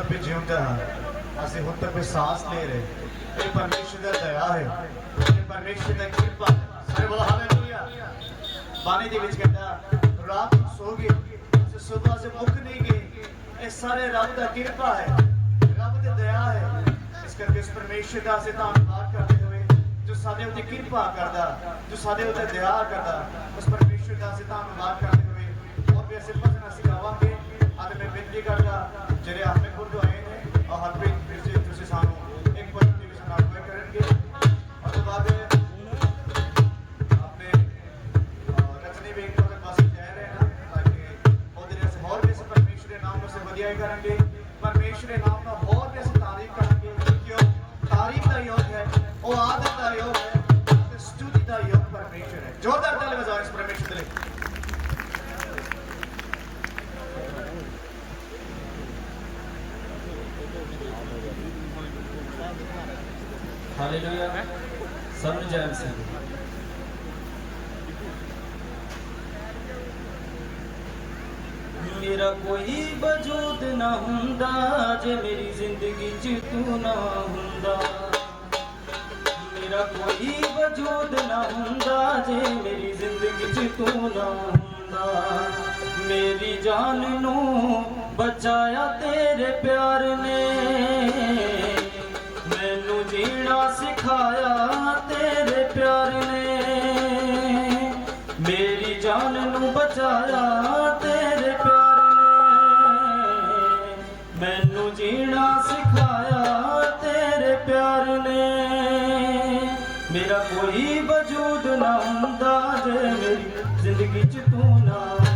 ਤੱਕ ਵੀ ਜਿਉਂਦਾ ਅਸੀਂ ਹੁਣ ਤੱਕ ਸਾਹ ਲੈ ਰਹੇ ਇਹ ਪਰਮੇਸ਼ਰ ਦਾ ਦਇਆ ਹੈ। ਇਹ ਪਰਮੇਸ਼ਰ ਦਾ ਕਿਰਪਾ ਹੈ। ਸਾਰੇ ਬੋਲ ਹਾਲੇਲੂਇਆ ਬਾਣੀ ਦੇ ਵਿੱਚ ਕਹਿੰਦਾ, ਰਾਤ ਸੋ ਗਏ ਤੇ ਸਵੇਰ ਸੇ ਮੁੱਕ ਨਹੀਂ ਗਏ। ਇਹ ਸਾਰੇ ਰੱਬ ਦਾ ਕਿਰਪਾ ਹੈ। ਰੱਬ ਦੀ ਦਇਆ ਹੈ। ਇਸ ਕਰਕੇ ਇਸ ਪਰਮੇਸ਼ਰ ਦਾ ਅਸੀਂ ਧੰਨਵਾਦ ਕਰਦੇ ਹੋਏ, ਜੋ ਸਾਡੇ ਉੱਤੇ ਕਿਰਪਾ ਕਰਦਾ, ਜੋ ਸਾਡੇ ਉੱਤੇ ਦਇਆ ਕਰਦਾ, ਉਸ ਪਰਮੇਸ਼ਰ ਦਾ ਅਸੀਂ ਧੰਨਵਾਦ ਕਰਦੇ ਹੋਏ, ਹੋਰ ਵੀ ਅਸੀਂ ਭਜਨ ਅਸੀਂ ਗਾਵਾਂਗੇ। ਨਾਮ ਨੂੰ ਅਸੀਂ ਵਧੀਆ ਕਰਾਂਗੇ, ਪਰਮੇਸ਼ਰ ਦੇ ਨਾਮ ਦਾ ਹੋਰ ਵੀ ਤਾਰੀਫ ਕਰਾਂਗੇ, ਕਿਉਂਕਿ ਤਾਰੀਫ ਦਾ ਯੋਗ ਹੈ, ਉਹ ਆਦਰ ਦਾ ਯੋਗ ਹੈ ਤੇ ਸਤੁਤੀ ਦਾ ਯੋਗ ਪਰਮੇਸ਼ਰ ਹੈ। ਜ਼ੋਰਦਾਰ ਤਾਲੀ ਵਜਾਓ ਇਸ ਪਰਮੇਸ਼ਰ ਦੇ ਲਈ। ਹਾਲੇਲੂਇਆ ਸਭ ਨੂੰ ਜੈ ਮੇਰਾ ਕੋਈ ਵਜੂਦ ਨਾ ਹੁੰਦਾ, ਜੇ ਮੇਰੀ ਜ਼ਿੰਦਗੀ 'ਚ ਤੂੰ ਨਾ ਹੁੰਦਾ। ਮੇਰਾ ਕੋਈ ਵਜੂਦ ਨਾ ਹੁੰਦਾ, ਜੇ ਮੇਰੀ ਜ਼ਿੰਦਗੀ 'ਚ ਤੂੰ ਨਾ ਹੁੰਦਾ। ਮੇਰੀ ਜਾਨ ਨੂੰ ਬਚਾਇਆ ਤੇਰੇ ਪਿਆਰ ਨੇ। ਮੈਨੂੰ ਜੀਣਾ ਸਿਖਾਇਆ ਤੇਰੇ ਪਿਆਰ ਨੇ। ਮੇਰੀ ਜਾਨ ਨੂੰ ਬਚਾਇਆ ਮੇਰਾ ਕੋਈ ਵਜੂਦ ਨਾ ਹੁੰਦਾ ਜੇ ਮੇਰੀ ਜ਼ਿੰਦਗੀ 'ਚ ਤੂੰ ਨਾ